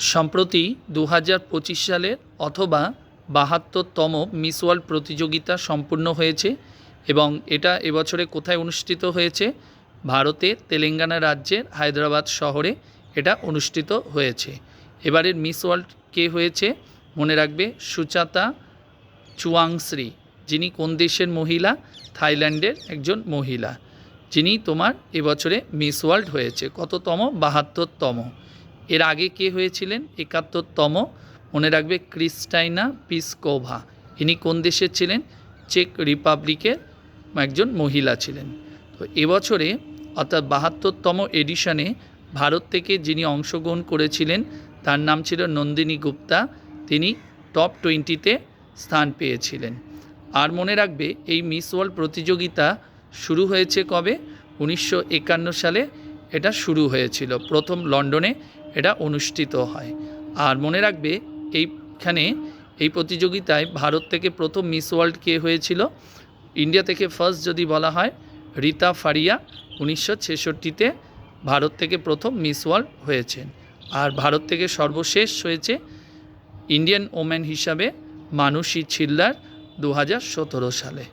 সম্প্রতি দু হাজার পঁচিশ সালের অথবা বাহাত্তরতম মিস ওয়ার্ল্ড প্রতিযোগিতা সম্পূর্ণ হয়েছে এবং এটা এবছরে কোথায় অনুষ্ঠিত হয়েছে? ভারতে, তেলেঙ্গানা রাজ্যের হায়দ্রাবাদ শহরে এটা অনুষ্ঠিত হয়েছে। এবারের মিস ওয়ার্ল্ড কে হয়েছে? মনে রাখবে সুচাতা চুয়াংশ্রী যিনি কোন দেশের মহিলা? থাইল্যান্ডের একজন মহিলা, যিনি তোমার এবছরে মিস ওয়ার্ল্ড হয়েছে, কততম? বাহাত্তরতম। এর আগে কে হয়েছিলেন? একাত্তরতম। মনে রাখবে ক্রিস্টাইনা পিসকোভা। ইনি কোন দেশের ছিলেন? চেক রিপাবলিকের একজন মহিলা ছিলেন। তো এবছরে অর্থাৎ বাহাত্তরতম এডিশনে ভারত থেকে যিনি অংশগ্রহণ করেছিলেন, তার নাম ছিল নন্দিনী গুপ্তা। তিনি টপ টোয়েন্টিতে স্থান পেয়েছিলেন। আর মনে রাখবে, এই মিস ওয়ার্ল্ড প্রতিযোগিতা শুরু হয়েছে কবে? উনিশশো একান্ন সালে এটা শুরু হয়েছিল। প্রথম লন্ডনে এটা অনুষ্ঠিত হয়। আর মনে রাখবে, এইখানে এই প্রতিযোগিতায় ভারত থেকে প্রথম মিস ওয়ার্ল্ড কে হয়েছিল? ইন্ডিয়া থেকে ফার্স্ট যদি বলা হয়, রীতা ফারিয়া উনিশশো ছেষট্টিতে ভারত থেকে প্রথম মিস ওয়ার্ল্ড হয়েছেন। আর ভারত থেকে সর্বশেষ হয়েছে ইন্ডিয়ান ওম্যান হিসাবে মানুষী ছিল্লার দু হাজার সতেরো সালে।